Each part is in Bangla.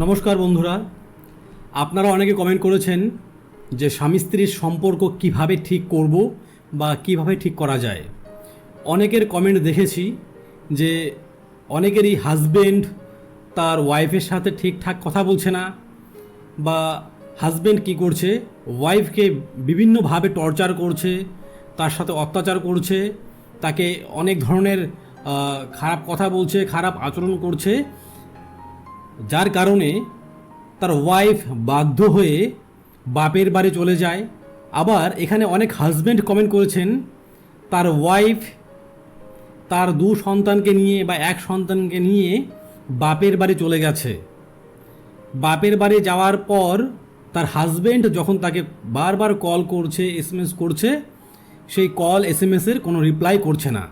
নমস্কার বন্ধুরা। আপনারা অনেকে কমেন্ট করেছেন যে স্বামী স্ত্রীর সম্পর্ক কীভাবে ঠিক করব বা কীভাবে ঠিক করা যায়। অনেকের কমেন্ট দেখেছি যে অনেকেরই হাজবেন্ড তার ওয়াইফের সাথে ঠিকঠাক কথা বলছে না বা হাজবেন্ড কি করছে ওয়াইফকে বিভিন্নভাবে টর্চার করছে, তার সাথে অত্যাচার করছে, তাকে অনেক ধরনের খারাপ কথা বলছে, খারাপ আচরণ করছে যার কারণে তার ওয়াইফ বাধ্য হয়ে বাপের বাড়ি চলে যায়। আবার এখানে অনেক হাজব্যান্ড কমেন্ট করেছেন, তার ওয়াইফ তার দু সন্তানকে নিয়ে বা এক সন্তানকে নিয়ে বাপের বাড়ি চলে গেছে। বাপের বাড়ি যাওয়ার পর তার হাজব্যান্ড যখন তাকে বারবার কল করছে এসএমএস করছে, সেই কল এসএমএসের কোনো রিপ্লাই করছে না।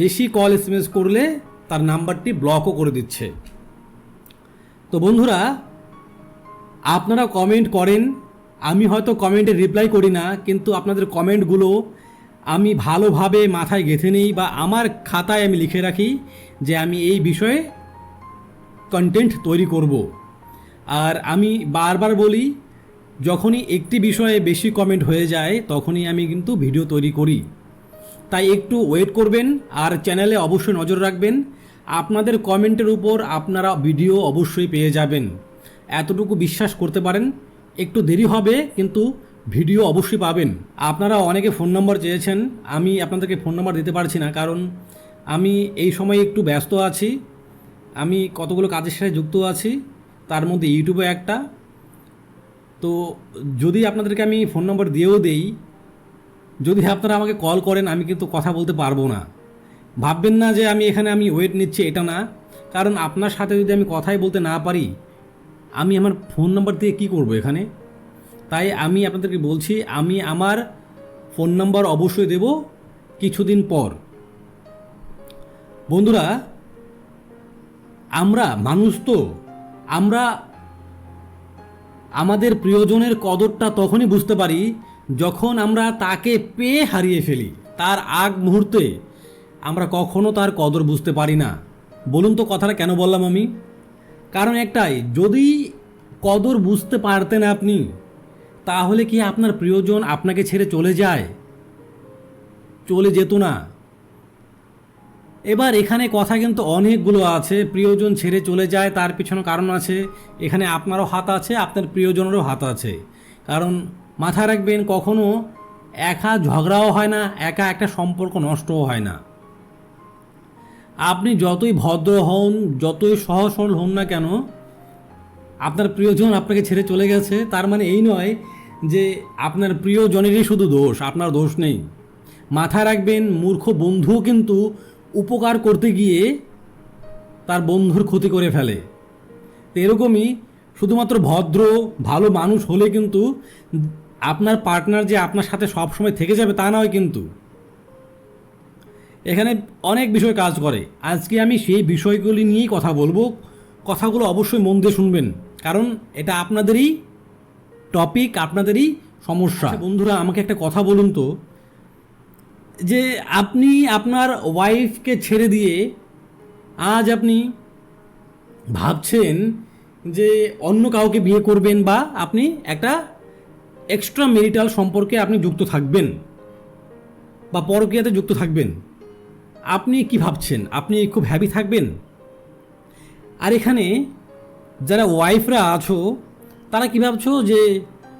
বেশি কল এসএমএস করলে তার নাম্বারটি ব্লকও করে দিচ্ছে। তো বন্ধুরা, আপনারা কমেন্ট করেন। আমি হয়তো কমেন্টে রিপ্লাই করি না, কিন্তু আপনাদের কমেন্টগুলো আমি ভালোভাবে মাথায় গেঁথে নিই বা আমার খাতায় আমি লিখে রাখি যে আমি এই বিষয়ে কন্টেন্ট তৈরি করব। আর আমি বারবার বলি, যখনই একটি বিষয়ে বেশি কমেন্ট হয়ে যায়, তখনই আমি কিন্তু ভিডিও তৈরি করি। তাই একটু ওয়েট করবেন আর চ্যানেলে অবশ্যই নজর রাখবেন। আপনাদের কমেন্টের উপর আপনারা ভিডিও অবশ্যই পেয়ে যাবেন। এতটুকু বিশ্বাস করতে পারেন। একটু দেরি হবে, কিন্তু ভিডিও অবশ্যই পাবেন। আপনারা অনেকে ফোন নম্বর চেয়েছেন, আমি আপনাদেরকে ফোন নম্বর দিতে পারছি না, কারণ আমি এই সময় একটু ব্যস্ত আছি। আমি কতগুলো কাজের সাথে যুক্ত আছি, তার মধ্যে ইউটিউবে একটা। তো যদি আপনাদেরকে আমি ফোন নম্বর দিয়েও দেই, যদি আপনারা আমাকে কল করেন, আমি কিন্তু কথা বলতে পারব না। ভাববেন না যে আমি এখানে আমি ওয়েট নিচ্ছি, এটা না। কারণ আপনার সাথে যদি আমি কথাই বলতে না পারি, আমি আমার ফোন নাম্বার দিয়ে কী করব এখানে? তাই আমি আপনাদেরকে বলছি, আমি আমার ফোন নাম্বার অবশ্যই দেব কিছুদিন পর। বন্ধুরা, আমরা মানুষ তো, আমরা আমাদের প্রিয়জনের কদরটা তখনই বুঝতে পারি যখন আমরা তাকে পেয়ে হারিয়ে ফেলি, তার আগ মুহূর্তে। আমরা কখনো তার কদর বুঝতে পারি না। বলুন তো কথাটা কেন বললাম আমি? কারণ একটাই, যদি কদর বুঝতে পারতেন আপনি, তাহলে কি আপনার প্রিয়জন আপনাকে ছেড়ে চলে যায়? চলে যেত না। এবার এখানে কথা কিন্তু অনেকগুলো আছে। প্রিয়জন ছেড়ে চলে যায়, তার পিছনে কারণ আছে। এখানে আপনারও হাত আছে, আপনার প্রিয়জনেরও হাত আছে। কারণ মাথায় রাখবেন, কখনো একা ঝগড়াও হয় না, একা একটা সম্পর্ক নষ্টও হয় না। আপনি যতই ভদ্র হন, যতই সহজ সরল হন না কেন, আপনার প্রিয়জন আপনাকে ছেড়ে চলে গেছে। তার মানে এই নয় যে আপনার প্রিয়জনেরই শুধু দোষ, আপনার দোষ নেই। মাথায় রাখবেন, মূর্খ বন্ধুও কিন্তু উপকার করতে গিয়ে তার বন্ধুর ক্ষতি করে ফেলে। এরকমই শুধুমাত্র ভদ্র, ভালো মানুষ হলে কিন্তু আপনার পার্টনার যে আপনার সাথে সবসময় থেকে যাবে তা নয় কিন্তু। এখানে অনেক বিষয় কাজ করে। আজকে আমি সেই বিষয়গুলি নিয়েই কথা বলব। কথাগুলো অবশ্যই মন দিয়ে শুনবেন। কারণ এটা আপনাদেরই টপিক আপনাদেরই সমস্যা। আচ্ছা, বন্ধুরা আমাকে একটা কথা বলুন তো। যে আপনি আপনার ওয়াইফকে ছেড়ে দিয়ে আজ আপনি ভাবছেন যে অন্য কাউকে বিয়ে করবেন বা আপনি একটা এক্সট্রা মেরিটাল সম্পর্কে আপনি যুক্ত থাকবেন বা পরকীয়াতে যুক্ত থাকবেন। আপনি কি ভাবছেন? আপনি খুব হ্যাপি থাকবেন? আর এখানে যারা ওয়াইফরা আছো, তারা কি ভাবছ যে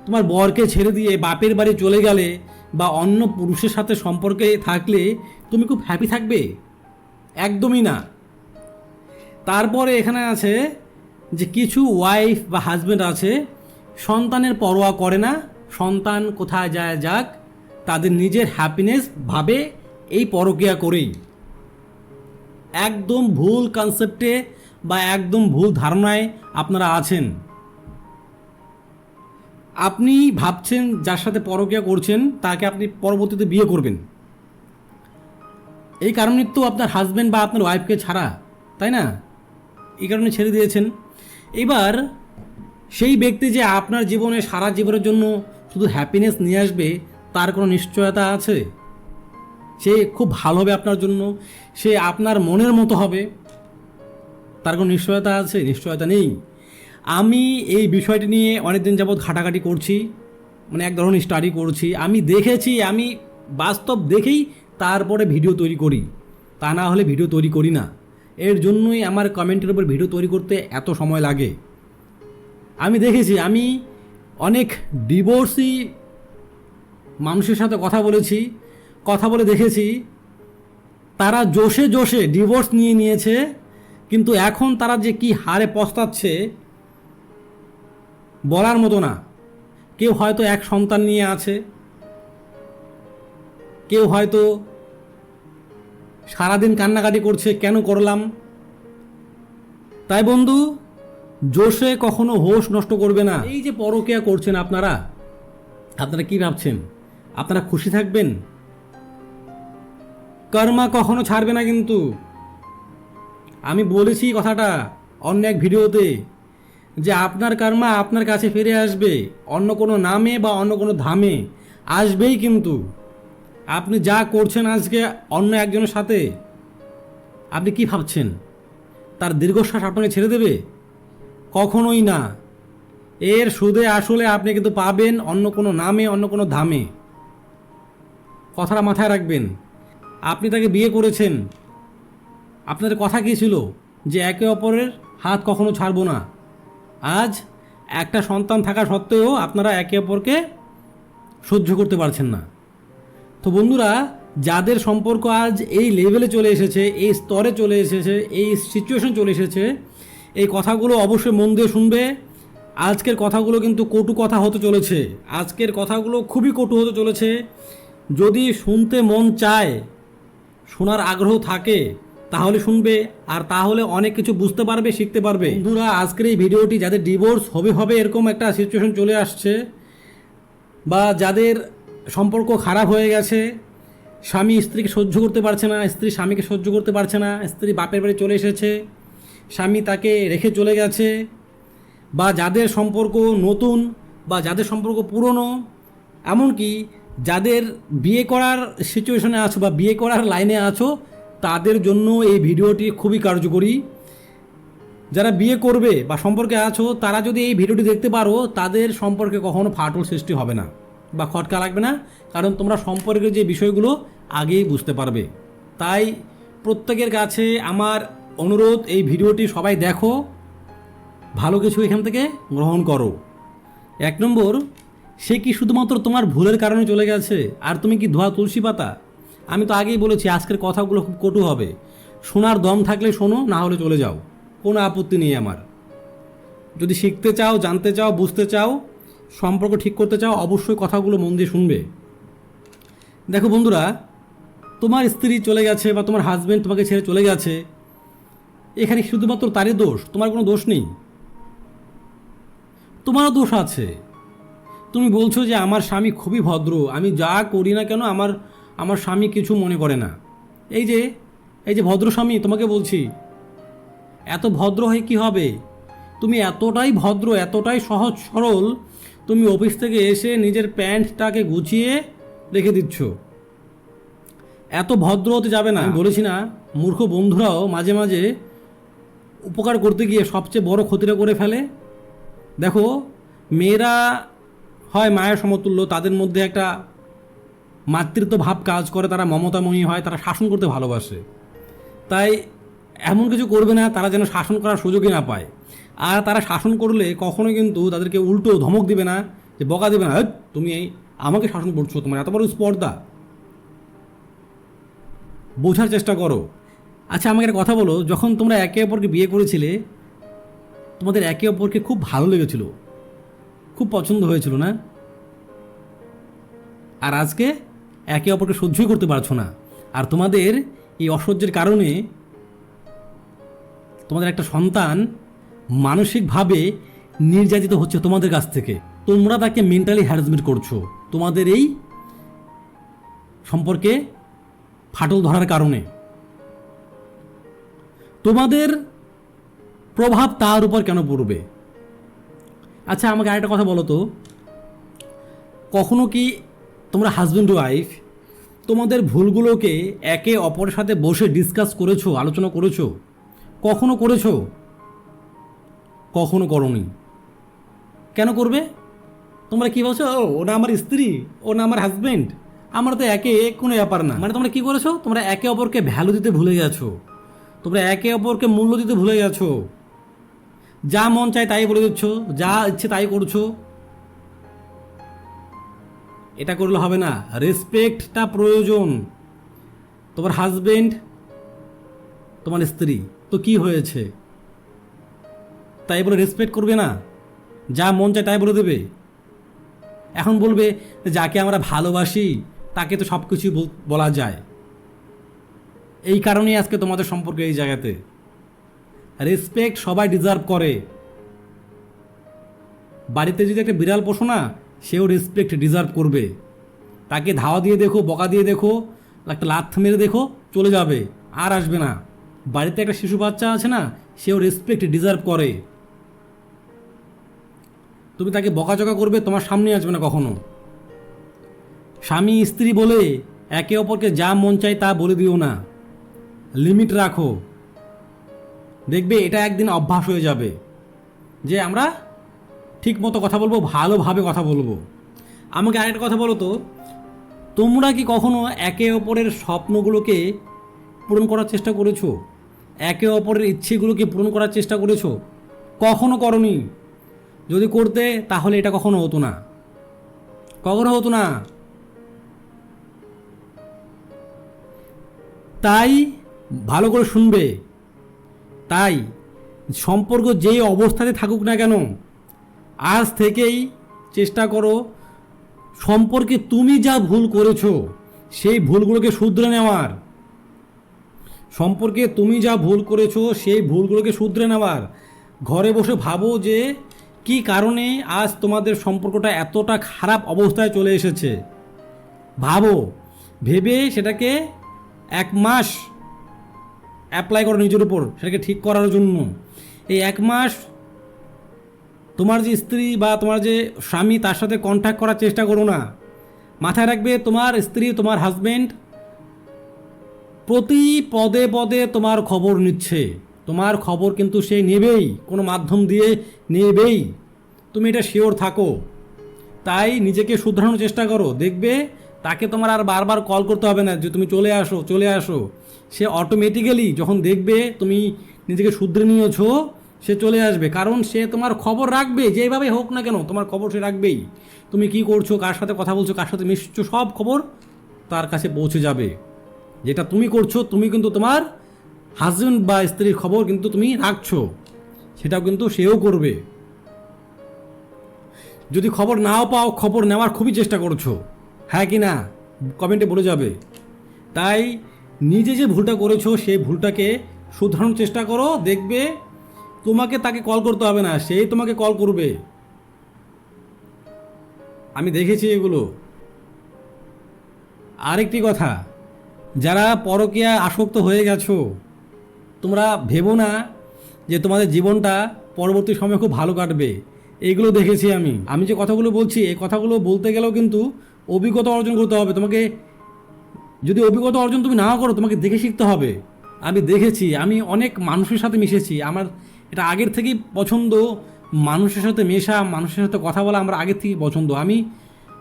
তোমার বরকে ছেড়ে দিয়ে বাপের বাড়ি চলে গেলে বা অন্য পুরুষের সাথে সম্পর্কে থাকলে তুমি খুব হ্যাপি থাকবে? একদমই না। তারপরে এখানে আছে যে কিছু ওয়াইফ বা হাজব্যান্ড আছে, সন্তানের পরোয়া করে না, সন্তান কোথায় যায় যাক, তাদের নিজের হ্যাপিনেস ভাবে এই পরকিয়া করেই। একদম ভুল কনসেপ্টে বা একদম ভুল ধারণায় আপনারা আছেন। আপনি ভাবছেন যার সাথে পরকিয়া করছেন, তাকে আপনি পরবর্তীতে বিয়ে করবেন। এই কারণে তো আপনার হাজব্যান্ড বা আপনার ওয়াইফকে ছাড়া, তাই না? এই কারণে ছেড়ে দিয়েছেন। এবার সেই ব্যক্তি যে আপনার জীবনে সারা জীবনের জন্য শুধু হ্যাপিনেস নিয়ে আসবে, তার কোনো নিশ্চয়তা আছে? সে খুব ভালো হবে আপনার জন্য। সে আপনার মনের মতো হবে। তার কোনো নিশ্চয়তা আছে? নিশ্চয়তা নেই। আমি এই বিষয়টি নিয়ে অনেক দিন যাবৎ ঘাটাঘাটি করছি মানে এক ধরনের স্টাডি করছি। আমি দেখেছি, আমি বাস্তব দেখেই তারপরে ভিডিও তৈরি করি। তা না হলে ভিডিও তৈরি করি না। এর জন্যই আমার কমেন্টের উপর ভিডিও তৈরি করতে এত সময় লাগে। আমি দেখেছি, আমি অনেক ডিভোর্সি মানুষের সাথে কথা বলেছি, কথা বলে দেখেছি তারা জোশে জোশে ডিভোর্স নিয়ে নিয়েছে, কিন্তু এখন তারা যে কি হারে পস্তাচ্ছে বলার মতো না। কেউ হয়তো এক সন্তান নিয়ে আছে, কেউ হয়তো সারাদিন কান্নাকাটি করছে, কেন করলাম? তাই বন্ধু, জোশে কখনো হোশ নষ্ট করবে না। এই যে পরকিয়া করছেন আপনারা আপনারা কি ভাবছেন? আপনারা খুশি থাকবেন? কর্মা কখনো ছাড়বে না কিন্তু। আমি বলেছি কথাটা অন্য এক ভিডিওতে, যে আপনার কর্মা আপনার কাছে ফিরে আসবে, অন্য কোনো নামে বা অন্য কোনো ধামে আসবেই কিন্তু। আপনি যা করছেন আজকে অন্য একজনের সাথে, আপনি কি ভাবছেন? তার দীর্ঘশ্বাস আপনাকে ছেড়ে দেবে? কখনোই না। এর সুদে আসলে আপনি কিন্তু পাবেন অন্য কোনো নামে, অন্য কোনো ধামে। কথাটা মাথায় রাখবেন। আপনি তাকে বিয়ে করেছেন। আপনাদের কথা কী ছিল? যে একে অপরের হাত কখনো ছাড়বো না। আজ একটা সন্তান থাকা সত্ত্বেও আপনারা একে অপরকে সহ্য করতে পারছেন না। তো বন্ধুরা, যাদের সম্পর্ক আজ এই লেভেলে চলে এসেছে, এই স্তরে চলে এসেছে, এই সিচুয়েশন চলে এসেছে, এই কথাগুলো অবশ্যই মন দিয়ে শুনবে। আজকের কথাগুলো কিন্তু কটু কথা হতে চলেছে। আজকের কথাগুলো খুবই কটু হতে চলেছে। যদি শুনতে মন চায় শোনার আগ্রহ থাকে, তাহলে শুনবে, আর তাহলে অনেক কিছু বুঝতে পারবে, শিখতে পারবে। বন্ধুরা, আজকের এই ভিডিওটি যাদের ডিভোর্স হবে হবে, এরকম একটা সিচুয়েশন চলে আসছে, বা যাদের সম্পর্ক খারাপ হয়ে গেছে, স্বামী স্ত্রীকে সহ্য করতে পারছে না, স্ত্রী স্বামীকে সহ্য করতে পারছে না, স্ত্রী বাপের বাড়ি চলে এসেছে, স্বামী তাকে রেখে চলে গেছে, বা যাদের সম্পর্ক নতুন, বা যাদের সম্পর্ক পুরনো, এমনকি যাদের বিয়ে করার সিচুয়েশনে আছো বা বিয়ে করার লাইনে আছো, তাদের জন্য এই ভিডিওটি খুবই কার্যকরী। যারা বিয়ে করবে বা সম্পর্কে আছো, তারা যদি এই ভিডিওটি দেখতে পারো, তাদের সম্পর্কে কখনো ফাটল সৃষ্টি হবে না বা খটকা লাগবে না, কারণ তোমরা সম্পর্কের যে বিষয়গুলো আগেই বুঝতে পারবে। তাই প্রত্যেকের কাছে আমার অনুরোধ, এই ভিডিওটি সবাই দেখো, ভালো কিছু এখান থেকে গ্রহণ করো। এক নম্বর সে কি শুধুমাত্র তোমার ভুলের কারণে চলে গেছে? আর তুমি কি ধোয়া তুলসী পাতা? আমি তো আগেই বলেছি, আজকের কথাগুলো খুব কটু হবে। শোনার দম থাকলে শোনো, না হলে চলে যাও। কোনো আপত্তি নেই আমার। যদি শিখতে চাও, জানতে চাও, বুঝতে চাও, সম্পর্ক ঠিক করতে চাও, অবশ্যই কথাগুলো মন দিয়ে শুনবে। দেখো বন্ধুরা, তোমার স্ত্রী চলে গেছে বা তোমার হাজব্যান্ড তোমাকে ছেড়ে চলে গেছে, এখানে শুধুমাত্র তারই দোষ? তোমার কোনো দোষ নেই। তোমারও দোষ আছে। তুমি বলছো যে আমার স্বামী খুবই ভদ্র। আমি যা করি না কেন আমার আমার স্বামী কিছু মনে করে না। এই যে এই যে ভদ্র স্বামী, তোমাকে বলছি, এত ভদ্র হয়ে কি হবে? তুমি এতটাই ভদ্র, এতটাই সহজ সরল, তুমি অফিস থেকে এসে নিজের প্যান্টটাকে গুছিয়ে রেখে দিচ্ছ। এত ভদ্র হতে যাবে না। বলেছি না, মূর্খ বন্ধুরাও মাঝে মাঝে উপকার করতে গিয়ে সবচেয়ে বড় ক্ষতিটা করে ফেলে। দেখো, মেয়েরা হয় মায়ের সমতুল্য তাদের মধ্যে একটা মাতৃত্ব ভাব কাজ করে তারা মমতাময়ী হয় তারা শাসন করতে ভালোবাসে। তাই এমন কিছু করবে না তারা যেন শাসন করার সুযোগই না পায়। আর তারা শাসন করলে কখনো কিন্তু তাদেরকে উল্টো ধমক দিবে না যে বকা দেবে না "হেৎ, তুমি এই আমাকে শাসন করছ তোমার এত বড় স্পর্ধা। বোঝার চেষ্টা করো। আচ্ছা আমাকে একটা কথা বলো যখন তোমরা একে অপরকে বিয়ে করেছিলে তোমাদের একে অপরকে খুব ভালো লেগেছিল। খুব পছন্দ হয়েছিল না? আর আজকে একে অপরকে সহ্যই করতে পারছ না। আর তোমাদের এই অসহ্যের কারণে তোমাদের একটা সন্তান মানসিকভাবে নির্যাতিত হচ্ছে তোমাদের কাছ থেকে। তোমরা তাকে মেন্টালি হ্যারাসমেন্ট করছ। তোমাদের এই সম্পর্কে ফাটল ধরার কারণে। তোমাদের প্রভাব তার উপর কেন পড়বে? আচ্ছা আমাকে আরেকটা কথা বলো তো। কখনো কি তোমরা হাজব্যান্ড ওয়াইফ তোমাদের ভুলগুলোকে একে অপরের সাথে বসে ডিসকাস করেছ, আলোচনা করেছ? কখনো করেছ? কখনো করনি। কেন করবে? তোমরা কি বলছো? ও, ওটা আমার স্ত্রী, ও না আমার হাজবেন্ড আমার তো একে কোনো ব্যাপার না। মানে তোমরা কি করেছ? তোমরা একে অপরকে ভ্যালু দিতে ভুলে গেছো। তোমরা একে অপরকে মূল্য দিতে ভুলে গেছো। যা মন চায় তাই বলে দিচ্ছ, যা ইচ্ছে তাই করছ। এটা করলে হবে না। রেসপেক্টটা প্রয়োজন। তোমার হাজবেন্ড, তোমার স্ত্রী, তো কি হয়েছে? তাই বলে রেসপেক্ট করবে না। যা মন চায় তাই বলে দেবে। এখন বলবে যাকে আমরা ভালোবাসি, তাকে তো সব কিছুই বলা যায়। এই কারণেই আজকে তোমাদের সম্পর্কে এই জায়গাতে। রেসপেক্ট সবাই ডিজার্ভ করে। বাড়িতে যদি একটা বিড়াল পোষো না, সেও রেসপেক্ট ডিজার্ভ করবে। তাকে ধাওয়া দিয়ে দেখো, বকা দিয়ে দেখো, একটা লাথ মেরে দেখো, চলে যাবে, আর আসবে না। বাড়িতে একটা শিশু বাচ্চা আছে না, সেও রেসপেক্ট ডিজার্ভ করে। তুমি তাকে বকাচকা করবে, তোমার সামনে আসবে না কখনো। স্বামী স্ত্রী বলে একে অপরকে যা মন চায় তা বলে দিও না। লিমিট রাখো। দেখবে এটা একদিন অভ্যাস হয়ে যাবে যে আমরা ঠিক মতো কথা বলব, ভালোভাবে কথা বলব। আমাকে আরেকটা কথা বলো তো, তোমরা কি কখনো একে অপরের স্বপ্নগুলোকে পূরণ করার চেষ্টা করেছ? একে অপরের ইচ্ছেগুলোকে পূরণ করার চেষ্টা করেছ? কখনো করনি? যদি করতে, তাহলে এটা কখনো হতো না। কখনো হতো না। তাই ভালো করে শুনবে। তাই সম্পর্ক যেই অবস্থাতে থাকুক না কেন, আজ থেকেই চেষ্টা করো সম্পর্কে তুমি যা ভুল করেছ, সেই ভুলগুলোকে শুধরে নেওয়ার। সম্পর্কে তুমি যা ভুল করেছ, সেই ভুলগুলোকে শুধরে নেওয়ার। ঘরে বসে ভাবো যে কি কারণে আজ তোমাদের সম্পর্কটা এতটা খারাপ অবস্থায় চলে এসেছে। ভাবো, ভেবে সেটাকে এক মাস অ্যাপ্লাই করো নিজের উপর, সেটাকে ঠিক করার জন্য। এই এক মাস তোমার যে স্ত্রী বা তোমার যে স্বামী, তার সাথে কন্ট্যাক্ট করার চেষ্টা করো না। মাথায় রাখবে তোমার স্ত্রী, তোমার হাজবেন্ড প্রতি পদে পদে তোমার খবর নিচ্ছে। তোমার খবর কিন্তু সে নেবেই, কোনো মাধ্যম দিয়ে নেবেই। তুমি এটা শিওর থাকো। তাই নিজেকে শুধরানোর চেষ্টা করো। দেখবে তাকে তোমার আর বারবার কল করতে হবে না, যে তুমি চলে আসো চলে আসো। সে অটোমেটিক্যালি যখন দেখবে তুমি নিজেকে শুধরে নিয়েছো, সে চলে আসবে। কারণ সে তোমার খবর রাখবে যেভাবে হোক না কেন, তোমার খবর সে রাখবেই। তুমি কি করছ, কার সাথে কথা বলছো, কার সাথে মিশছো, সব খবর তার কাছে পৌঁছে যাবে। যেটা তুমি করছ, তুমি কিন্তু তোমার হাজব্যান্ড বা স্ত্রীর খবর কিন্তু তুমি রাখছো। সেটাও কিন্তু সেও করবে। যদি খবর নাও পাও, খবর নেওয়ার খুবই চেষ্টা করছ। হ্যাঁ কি না? কমেন্টে বলে যাবে। তাই নিজে যে ভুলটা করেছ সেই ভুলটাকে শুধরানোর চেষ্টা করো, দেখবে তোমাকে তাকে কল করতে হবে না সেই তোমাকে কল করবে। আমি দেখেছি এগুলো। আরেকটি কথা, যারা পরকীয়া আসক্ত হয়ে গেছো, তোমরা ভেবো না যে তোমাদের জীবনটা পরবর্তী সময় খুব ভালো কাটবে। এইগুলো দেখেছি আমি। আমি যে কথাগুলো বলছি, এই কথাগুলো বলতে গেলেও কিন্তু অভিজ্ঞতা অর্জন করতে হবে। তোমাকে যদি অভিজ্ঞতা অর্জন তুমি না করো, তোমাকে দেখে শিখতে হবে। আমি দেখেছি, আমি অনেক মানুষের সাথে মিশেছি। আমার এটা আগের থেকেই পছন্দ। মানুষের সাথে মেশা, মানুষের সাথে কথা বলা আমার আগের থেকেই পছন্দ। আমি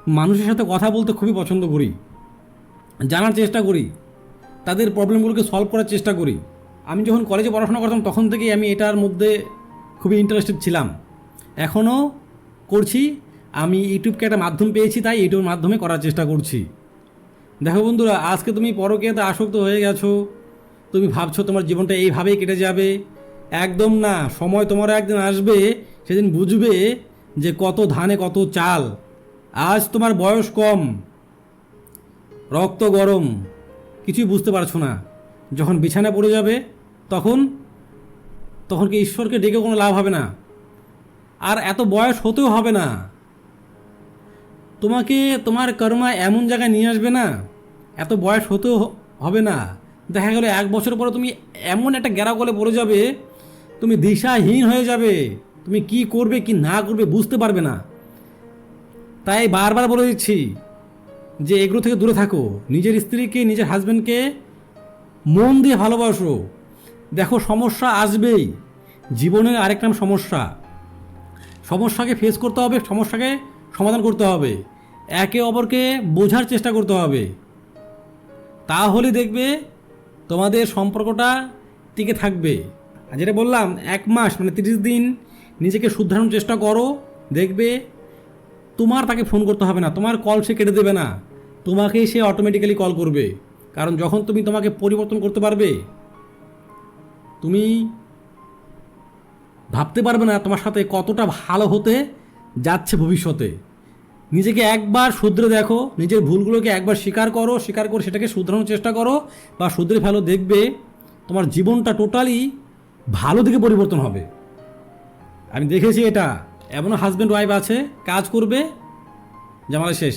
মানুষের সাথে কথা বলতে খুবই পছন্দ করি। জানার চেষ্টা করি। তাদের প্রবলেমগুলোকে সলভ করার চেষ্টা করি। আমি যখন কলেজে পড়াশোনা করতাম, তখন থেকেই আমি এটার মধ্যে খুবই ইন্টারেস্টেড ছিলাম। এখনও করছি। আমি ইউটিউবকে একটা মাধ্যম পেয়েছি, তাই ইউটিউবের মাধ্যমে করার চেষ্টা করছি। দেখো বন্ধুরা, আজকে তুমি পরকীয়াতে আসক্ত হয়ে গেছো। তুমি ভাবছ তোমার জীবনটা এইভাবেই কেটে যাবে। একদম না, সময় তোমার একদিন আসবে, সেদিন বুঝবে যে কত ধানে কত চাল। আজ তোমার বয়স কম। রক্ত গরম। কিছুই বুঝতে পারছ না। যখন বিছানা পড়ে যাবে, তখন তখন কি ঈশ্বরকে ডেকে কোনো লাভ হবে না? আর এত বয়স হতেও হবে না। তোমাকে তোমার কর্মা এমন জায়গায় নিয়ে আসবে না। এত বয়স হতেও হবে না। দেখা গেলো এক বছর পরে তুমি এমন একটা গেরাগলে পড়ে যাবে, তুমি দিশাহীন হয়ে যাবে। তুমি কি করবে, কি না করবে বুঝতে পারবে না। তাই বারবার বলে দিচ্ছি যে এগুলো থেকে দূরে থাকো। নিজের স্ত্রীকে, নিজের হাজব্যান্ডকে মন দিয়ে ভালোবাসো। দেখো সমস্যা আসবেই। জীবনের আরেক নাম সমস্যা। সমস্যাকে ফেস করতে হবে, সমস্যাকে সমাধান করতে হবে। একে অপরকে বোঝার চেষ্টা করতে হবে। তাহলে দেখবে তোমাদের সম্পর্কটা টিকে থাকবে। আর যেটা বললাম, এক মাস মানে তিরিশ দিন নিজেকে শুধরানোর চেষ্টা করো। দেখবে তোমার তাকে ফোন করতে হবে না, তোমার কল সে কেটে দেবে না। তোমাকেই সে অটোমেটিক্যালি কল করবে। কারণ যখন তুমি তোমাকে পরিবর্তন করতে পারবে, তুমি ভাবতে পারবে না তোমার সাথে কতটা ভালো হতে যাচ্ছে ভবিষ্যতে। নিজেকে একবার শুধরে দেখো, নিজের ভুলগুলোকে একবার স্বীকার করো, স্বীকার করে সেটাকে শুধরানোর চেষ্টা করো বা শুধরে ফেলো, দেখবে তোমার জীবনটা টোটালি ভালো দিকে পরিবর্তন হবে। আমি দেখেছি এটা। এমনও হাজব্যান্ড ওয়াইফ আছে, কাজ করবে, জামালা শেষ।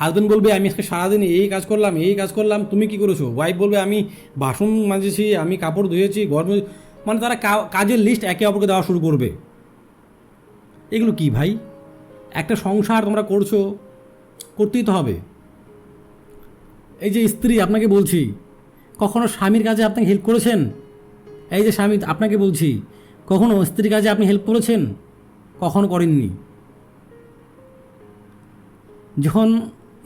হাজব্যান্ড বলবে, আমি আজকে সারাদিন এই কাজ করলাম, এই কাজ করলাম, তুমি কি করেছ? ওয়াইফ বলবে, আমি বাসন মাজেছি, আমি কাপড় ধুয়েছি, ঘর মানে তারা কাজের লিস্ট একে অপরকে দেওয়া শুরু করবে। এগুলো কি ভাই? একটা সংসার তোমরা করছ, করতেই তো হবে। এই যে স্ত্রী, আপনাকে বলছি, কখনো স্বামীর কাজে আপনাকে হেল্প করেছেন? এই যে স্বামী, আপনাকে বলছি, কখনো স্ত্রীর কাজে আপনি হেল্প করেছেন? কখনো করেননি। যখন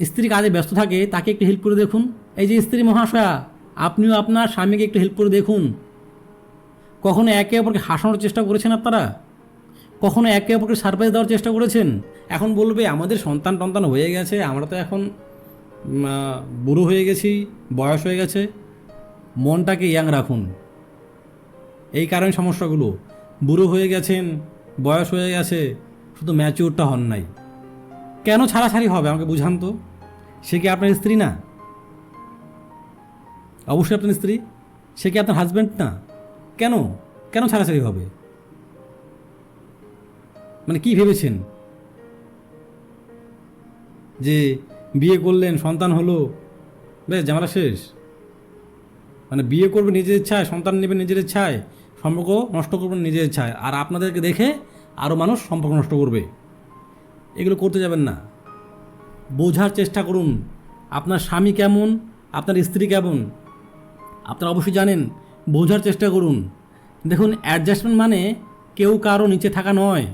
স্ত্রী কাজে ব্যস্ত থাকে, তাকে একটু হেল্প করে দেখুন। এই যে স্ত্রী মহাশয়া, আপনিও আপনার স্বামীকে একটু হেল্প করে দেখুন। কখনো একে অপরকে হাসানোর চেষ্টা করেছেন আপনারা? কখনো একে অপরকে সারপ্রাইজ দেওয়ার চেষ্টা করেছেন? এখন বলবে, আমাদের সন্তান টন্তান হয়ে গেছে, আমরা তো এখন বুড়ো হয়ে গেছি, বয়স হয়ে গেছে, মনটাকে ইয়াং রাখুন। এই কারণে সমস্যাগুলো। বুড়ো হয়ে গেছেন, বয়স হয়ে গেছে, শুধু ম্যাচিওরটা হন নাই। কেন ছাড়াছাড়ি হবে, আমাকে বুঝান তো। সে কি আপনার স্ত্রী না? অবশ্যই আপনার স্ত্রী। সে কি আপনার হাজব্যান্ড না? কেন? কেন ছাড়াছাড়ি হবে? মানে কি ভেবেছেন? যে বিয়ে করলেন, সন্তান হলো, বেশ জামালা শেষ। মানে বিয়ে করবে নিজের ইচ্ছায়, সন্তান নেবে নিজের ইচ্ছায়, সম্পর্ক নষ্ট করবেন নিজের ইচ্ছায়, আর আপনাদেরকে দেখে আরও মানুষ সম্পর্ক নষ্ট করবে। এগুলো করতে যাবেন না। বোঝার চেষ্টা করুন, আপনার স্বামী কেমন, আপনার স্ত্রী কেমন? আপনারা অবশ্যই জানেন, বোঝার চেষ্টা করুন। দেখুন অ্যাডজাস্টমেন্ট মানে কেউ কারও নিচে থাকা নয়।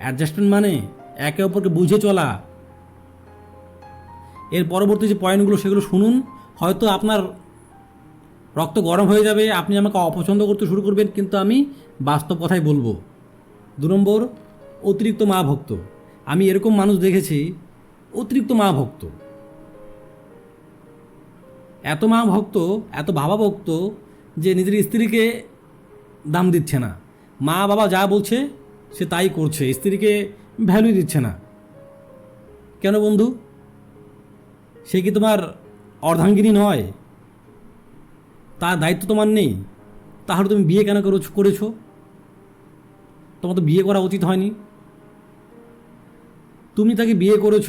অ্যাডজাস্টমেন্ট মানে একে অপরকে বুঝে চলা। এর পরবর্তী যে পয়েন্টগুলো, সেগুলো শুনুন। হয়তো আপনার রক্ত গরম হয়ে যাবে, আপনি আমাকে অপছন্দ করতে শুরু করবেন, কিন্তু আমি বাস্তব কথাই বলব। দু নম্বর, অতিরিক্ত মা ভক্ত। আমি এরকম মানুষ দেখেছি, অতিরিক্ত মা ভক্ত। এত মা ভক্ত, এত বাবা ভক্ত, যে নিজের স্ত্রীকে দাম দিচ্ছে না। মা বাবা যা বলছে সে তাই করছে, স্ত্রীকে ভ্যালু দিচ্ছে না। কেন বন্ধু? সে কি তোমার অর্ধাঙ্গিনী নয়? তার দায়িত্ব তোমার নেই। তাহলে তুমি বিয়ে কেন করেছ- করেছ? তোমার তো বিয়ে করা উচিত হয়নি। তুমি তাকে বিয়ে করেছ,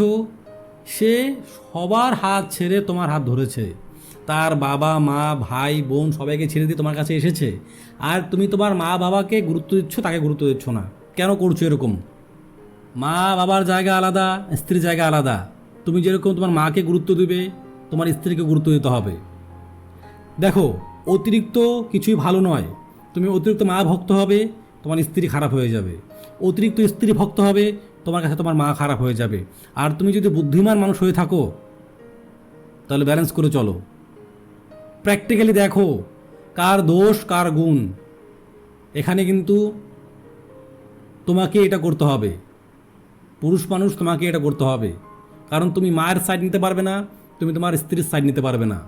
সে সবার হাত ছেড়ে তোমার হাত ধরেছে। তার বাবা, মা, ভাই, বোন সবাইকে ছেড়ে দিয়ে তোমার কাছে এসেছে। আর তুমি তোমার মা বাবাকে গুরুত্ব দিচ্ছ, তাকে গুরুত্ব দিচ্ছ না। কেন করছ এরকম? মা বাবার জায়গা আলাদা, স্ত্রীর জায়গা আলাদা। তুমি যেরকম তোমার মাকে গুরুত্ব দিবে, তোমার স্ত্রীকে গুরুত্ব দিতে হবে। দেখো, অতিরিক্ত কিছুই ভালো নয়। তুমি অতিরিক্ত মা ভক্ত হবে, তোমার স্ত্রী খারাপ হয়ে যাবে। অতিরিক্ত স্ত্রী ভক্ত হবে, তোমার কাছে তোমার মা খারাপ হয়ে যাবে। আর তুমি যদি বুদ্ধিমান মানুষ হয়ে থাকো, তাহলে ব্যালেন্স করে চলো। প্র্যাকটিক্যালি দেখো, কার দোষ, কার গুণ। এখানে কিন্তু তোমাকে এটা করতে হবে। পুরুষ মানুষ তোমাকে এটা করতে হবে। কারণ তুমি মায়ের সাইড নিতে পারবে না, তুমি তোমার স্ত্রীর সাইড নিতে পারবে না।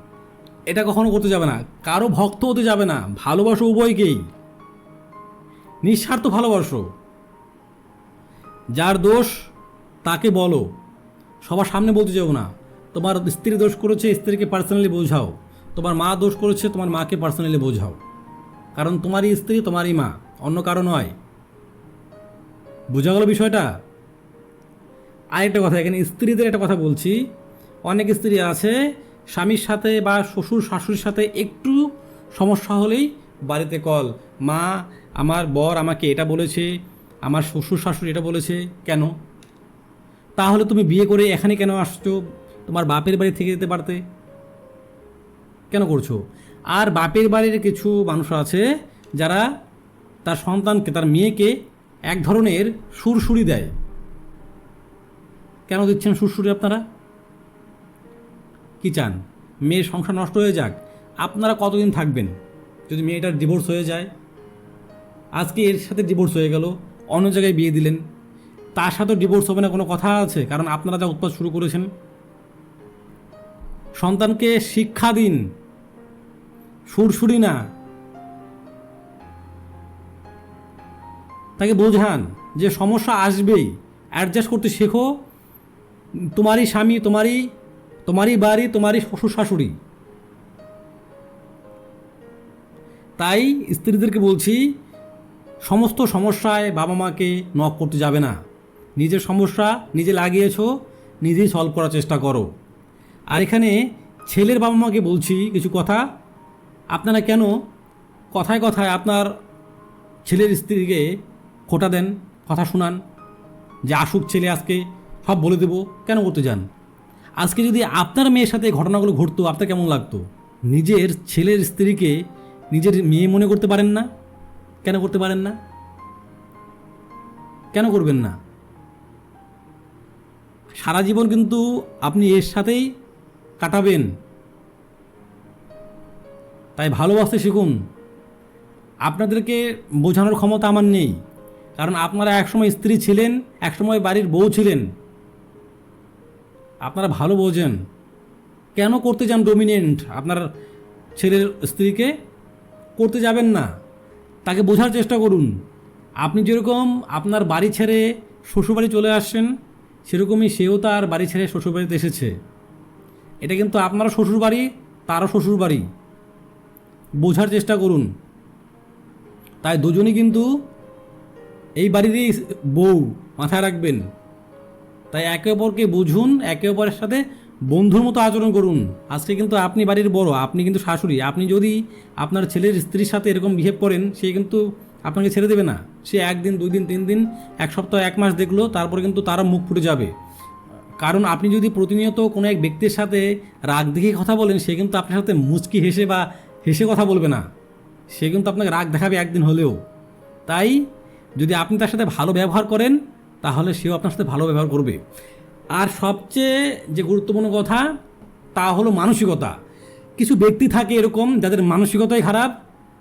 এটা কখনো করতে যাবে না। কারও ভক্ত হতে যাবে না। ভালোবাসো উভয়কেই। নিঃস্বার্থ ভালোবাসো। যার দোষ তাকে বলো। সবার সামনে বলতে যাও না। তোমার স্ত্রী দোষ করেছে, স্ত্রীকে পার্সোনালি বোঝাও। তোমার মা দোষ করেছে, তোমার মাকে পার্সোনালি বোঝাও। কারণ তোমারই স্ত্রী, তোমারই মা। অন্য কারও নয়। বোঝা গেল বিষয়টা? আরেকটা কথা, এখানে স্ত্রীদের একটা কথা বলছি। অনেক স্ত্রী আছে, স্বামীর সাথে বা শ্বশুর শাশুড়ির সাথে একটু সমস্যা হলেই বাড়িতে কল, মা, আমার বর আমাকে এটা বলেছে, আমার শ্বশুর শাশুড়ি এটা বলেছে, কেন? তাহলে তুমি বিয়ে করে এখানে কেন আসছো? তোমার বাপের বাড়ি থেকে যেতে পারতে। কেন করছ? আর বাপের বাড়ির কিছু মানুষ আছে যারা তার সন্তানকে, তার মেয়েকে এক ধরনের সুরসুরি দেয়। কেন দিচ্ছেন সুরসুরি আপনারা? কি চান? মেয়ের সংসার নষ্ট হয়ে যাক। আপনারা কতদিন থাকবেন? যদি মেয়েটার ডিভোর্স হয়ে যায়। আজকে এর সাথে ডিভোর্স হয়ে গেল, অন্য জায়গায় বিয়ে দিলেন। তার সাথেও ডিভোর্স হবে না কোনো কথা আছে, কারণ আপনারা যা উৎপাদ শুরু করেছেন। সন্তানকে শিক্ষা দিন। সুরসুরি না। তাকে বোঝান যে সমস্যা আসবেই অ্যাডজাস্ট করতে শেখো। তোমারই স্বামী, তোমারই তোমারই বাড়ি, তোমারই শ্বশুর শাশুড়ি। তাই স্ত্রীদেরকে বলছি, সমস্ত সমস্যায় বাবা মাকে নক করতে যাবে না। নিজের সমস্যা নিজে লাগিয়েছো, নিজেই সলভ করার চেষ্টা করো। আর এখানে ছেলের বাবা মাকে বলছি কিছু কথা। আপনারা কেন, কথায় কথায় আপনার ছেলের স্ত্রীকে খোটা দেন, কথা শোনান। যে আসুক ছেলে আজকে, সব বলে দেবো, কেন করতে যান? আজকে যদি আপনার মেয়ের সাথে ঘটনাগুলো ঘটতো, আপনার কেমন লাগতো? নিজের ছেলের স্ত্রীকে নিজের মেয়ে মনে করতে পারেন না? কেন করতে পারেন না? কেন করবেন না? সারা জীবন কিন্তু আপনি এর সাথেই কাটাবেন। তাই ভালোবাসতে শিখুন। আপনাদেরকে বোঝানোর ক্ষমতা আমার নেই। কারণ আপনারা একসময় স্ত্রী ছিলেন, একসময় বাড়ির বউ ছিলেন। আপনারা ভালো বোঝেন। কেন করতে যান ডোমিনেন্ট আপনার ছেলের স্ত্রীকে? করতে যাবেন না। তাকে বোঝার চেষ্টা করুন। আপনি যেরকম আপনার বাড়ি ছেড়ে শ্বশুরবাড়ি চলে আসছেন, সেরকমই সেও তার বাড়ি ছেড়ে শ্বশুরবাড়িতে এসেছে। এটা কিন্তু আপনারও শ্বশুরবাড়ি, তারও শ্বশুরবাড়ি। বোঝার চেষ্টা করুন। তাই দুজনই কিন্তু এই বাড়িরই বউ মাথায় রাখবেন। তাই একে অপরকে বুঝুন, একে অপরের সাথে বন্ধুর মতো আচরণ করুন। আজকে কিন্তু আপনি বাড়ির বড়, আপনি কিন্তু শাশুড়ি। আপনি যদি আপনার ছেলের স্ত্রীর সাথে এরকম বিহেভ করেন, সে কিন্তু আপনাকে ছেড়ে দেবে না। সে একদিন দুই দিন তিন দিন এক সপ্তাহ, এক মাস দেখল, তারপরে কিন্তু তারা মুখ ফুটে যাবে। কারণ আপনি যদি প্রতিনিয়ত কোনো এক ব্যক্তির সাথে রাগ দেখে কথা বলেন, সে কিন্তু আপনার সাথে মুচকি হেসে বা হেসে কথা বলবে না। সে কিন্তু আপনাকে রাগ দেখাবে একদিন হলেও। তাই যদি আপনি তার সাথে ভালো ব্যবহার করেন, তাহলে সেও আপনার সাথে ভালো ব্যবহার করবে। আর সবচেয়ে যে গুরুত্বপূর্ণ কথা, তা হলো মানসিকতা। কিছু ব্যক্তি থাকে এরকম, যাদের মানসিকতাই খারাপ,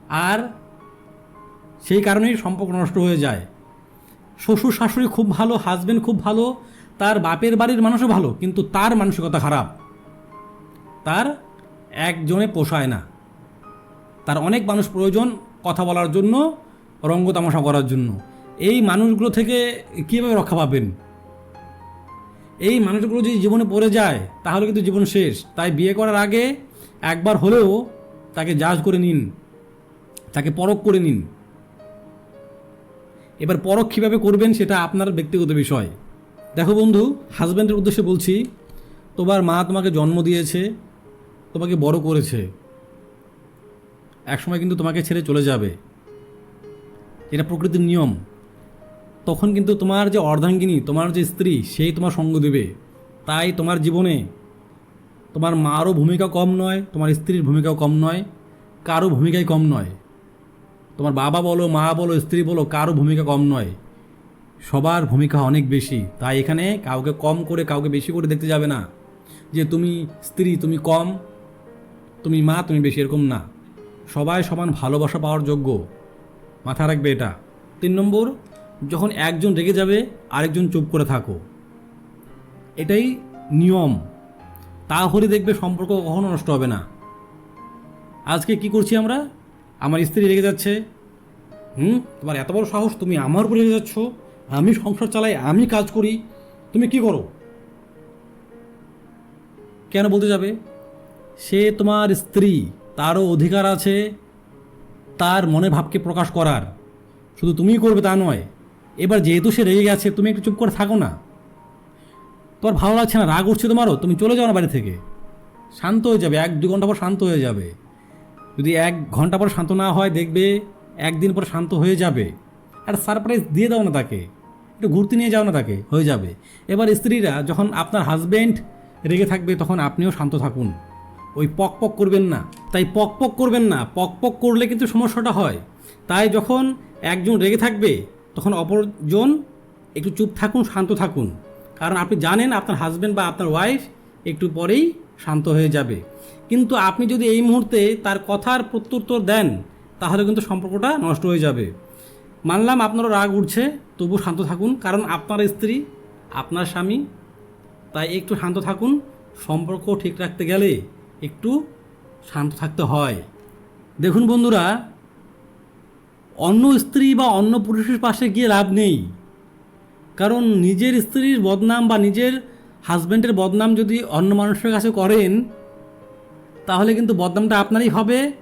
আর সেই কারণেই সম্পর্ক নষ্ট হয়ে যায়। শ্বশুর শাশুড়ি খুব ভালো হাজবেন্ড খুব ভালো, তার বাপের বাড়ির মানুষও ভালো, কিন্তু তার মানসিকতা খারাপ। তার একজনে পোষায় না। তার অনেক মানুষ প্রয়োজন কথা বলার জন্য রঙ্গ তামাশা করার জন্য। এই মানুষগুলো থেকে কীভাবে রক্ষা পাবেন? এই মানুষগুলো যদি জীবনে পড়ে যায়, তাহলে কিন্তু জীবন শেষ। তাই বিয়ে করার আগে একবার হলেও তাকে জাজ করে নিন, তাকে পরখ করে নিন। এবার পরখ কীভাবে করবেন সেটা আপনার ব্যক্তিগত বিষয়। দেখো বন্ধু হাজব্যান্ডের উদ্দেশ্যে বলছি, তোমার মা তোমাকে জন্ম দিয়েছে, তোমাকে বড় করেছে। একসময় কিন্তু তোমাকে ছেড়ে চলে যাবে। এটা প্রকৃতির নিয়ম। তখন কিন্তু তোমার যে অর্ধাঙ্গিনী, তোমার যে স্ত্রী, সেই তোমার সঙ্গ দেবে। তাই তোমার জীবনে তোমার মারও ভূমিকা কম নয়, তোমার স্ত্রীর ভূমিকাও কম নয় কারও ভূমিকাই কম নয়। তোমার বাবা বলো, মা বলো, স্ত্রী বলো কারও ভূমিকা কম নয়। সবার ভূমিকা অনেক বেশি। তাই এখানে কাউকে কম করে, কাউকে বেশি করে দেখতে যাবে না। যে তুমি স্ত্রী, তুমি কম, তুমি মা, তুমি বেশি এরকম না। সবাই সমান ভালোবাসা পাওয়ার যোগ্য। মাথা রাখবে এটা। তিন নম্বর, যখন একজন রেগে যাবে, আরেকজন চুপ করে থাকো। এটাই নিয়ম। তাহলে দেখবে সম্পর্ক কখনো নষ্ট হবে না। আজকে কি করছি আমরা? আমার স্ত্রী রেগে যাচ্ছে। হুম? তোমার এত বড় সাহস, তুমি আমার উপরে রেগে যাচ্ছ। আমি সংসার চালাই, আমি কাজ করি। তুমি কি করো? কেন বলতে যাবে? সে তোমার স্ত্রী, তারও অধিকার আছে। তার মনে ভাবকে প্রকাশ করার। শুধু তুমিই করবে তা নয়। এবার যেহেতু সে রেগে গেছে, তুমি একটু চুপ করে থাকো না। তোমার ভালো লাগছে না, রাগ উঠছে তোমারও? তুমি চলে যাও না বাড়ি থেকে। শান্ত হয়ে যাবে এক দু ঘণ্টা পর শান্ত হয়ে যাবে। যদি এক ঘণ্টা পর শান্ত না হয়, দেখবে একদিন পর শান্ত হয়ে যাবে। আর সারপ্রাইজ দিয়ে দাও না তাকে। একটু ঘুরতে নিয়ে যাও না তাকে, হয়ে যাবে। এবার স্ত্রীরা যখন আপনার হাজব্যান্ড রেগে থাকবে, তখন আপনিও শান্ত থাকুন। ওই পক পক করবেন না। তাই পক পক করবেন না। পক পক করলে কিন্তু সমস্যাটা হয়। তাই যখন একজন রেগে থাকবে, তখন অপরজন একটু চুপ থাকুন, শান্ত থাকুন। কারণ আপনি জানেন আপনার হাজব্যান্ড বা আপনার ওয়াইফ একটু পরেই শান্ত হয়ে যাবে। কিন্তু আপনি যদি এই মুহূর্তে তার কথার প্রত্যুত্তর দেন, তাহলে কিন্তু সম্পর্কটা নষ্ট হয়ে যাবে। মানলাম আপনারও রাগ উঠছে তবু শান্ত থাকুন। কারণ আপনার স্ত্রী, আপনার স্বামী, তাই একটু শান্ত থাকুন। সম্পর্ক ঠিক রাখতে গেলে একটু শান্ত থাকতে হয়। দেখুন বন্ধুরা, অন্য স্ত্রী বা অন্য পুরুষের পাশে গিয়ে লাভ নেই। কারণ নিজের স্ত্রীর বদনাম বা নিজের হাজব্যান্ডের বদনাম যদি অন্য মানুষের কাছে করেন, তাহলে কিন্তু বদনামটা আপনারই হবে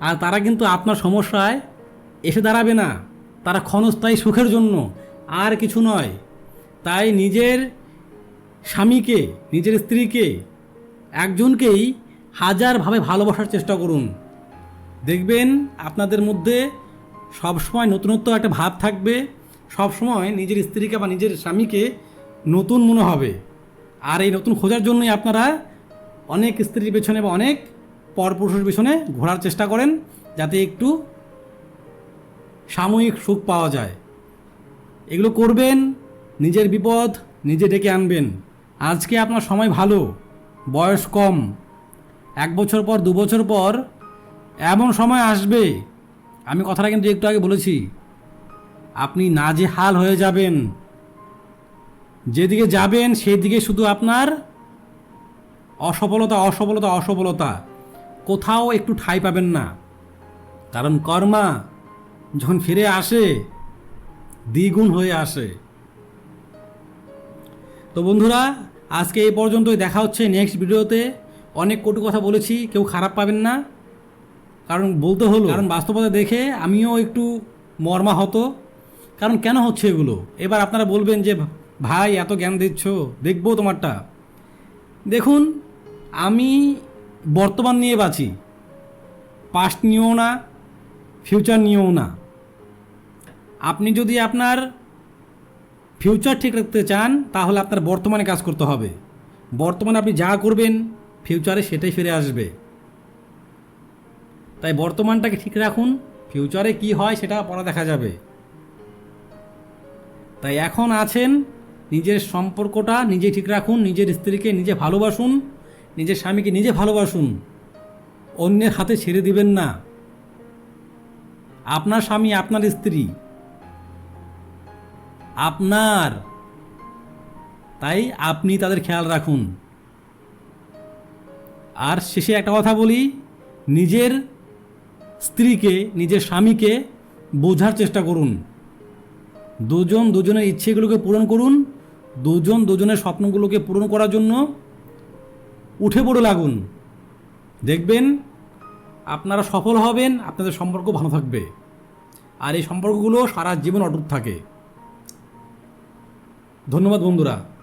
আর তারা কিন্তু আপনার সমস্যায় এসে দাঁড়াবে না। তারা ক্ষণস্থায়ী সুখের জন্য। আর কিছু নয়, তাই নিজের স্বামীকে, নিজের স্ত্রীকে, একজনকেই হাজারভাবে ভালোবাসার চেষ্টা করুন। দেখবেন আপনাদের মধ্যে সবসময় নতুনত্ব একটা ভাব থাকবে, সবসময় নিজের স্ত্রীকে বা নিজের স্বামীকে নতুন মনে হবে। আর এই নতুন খোঁজার জন্যই আপনারা অনেক স্ত্রীর পেছনে বা অনেক পরপুরুষের পেছনে ঘোরার চেষ্টা করেন, যাতে একটু সাময়িক সুখ পাওয়া যায়। এগুলো করবেন, নিজের বিপদ নিজে ডেকে আনবেন। আজকে আপনার সময় ভালো, বয়স কম। এক বছর পর, দু বছর পর এমন সময় আসবে। আমি কথাটা কিন্তু একটু আগে বলেছি। আপনি নাজে হাল হয়ে যাবেন। যেদিকে যাবেন, সেদিকে শুধু আপনার অসফলতা অসফলতা অসফলতা। কোথাও একটু ঠাঁই পাবেন না। কারণ কর্মা যখন ফিরে আসে, দ্বিগুণ হয়ে আসে। তো বন্ধুরা, আজকে এই পর্যন্তই। দেখা হচ্ছে নেক্সট ভিডিওতে। অনেক কটু কথা বলেছি, কেউ খারাপ পাবেন না। কারণ বলতে হলো, কারণ বাস্তবতা দেখে আমিও একটু মর্মা হতো কারণ কেন হচ্ছে এগুলো? এবার আপনারা বলবেন যে, ভাই, এত জ্ঞান দিচ্ছ, দেখব তোমারটা। দেখুন, আমি বর্তমান নিয়ে বাঁচি। পাস্ট নিয়েও না ফিউচার নিয়েও না। আপনি যদি আপনার ফিউচার ঠিক রাখতে চান, তাহলে আপনার বর্তমানে কাজ করতে হবে। বর্তমানে আপনি যা করবেন ফিউচারে সেটাই ফিরে আসবে। তাই বর্তমানটাকে ঠিক রাখুন ফিউচারে কি হয় সেটা পরে দেখা যাবে। তাই এখন আছেন, নিজের সম্পর্কটা নিজে ঠিক রাখুন, নিজের স্ত্রীকে নিজে ভালোবাসুন, নিজের স্বামীকে নিজে ভালোবাসুন, অন্যের হাতে ছেড়ে দিবেন না। আপনার স্বামী আপনার স্ত্রী, আপনার। তাই আপনি তাদের খেয়াল রাখুন। আর শেষে একটা কথা বলি, নিজের স্ত্রীকে, নিজের স্বামীকে বোঝার চেষ্টা করুন। দুজন দুজনের ইচ্ছেগুলোকে পূরণ করুন, দুজন দুজনের স্বপ্নগুলোকে পূরণ করার জন্য উঠে পড়ে লাগুন। দেখবেন আপনারা সফল হবেন, আপনাদের সম্পর্ক ভালো থাকবে। আর এই সম্পর্কগুলো সারা জীবন অটুট থাকে। ধন্যবাদ বন্ধুরা।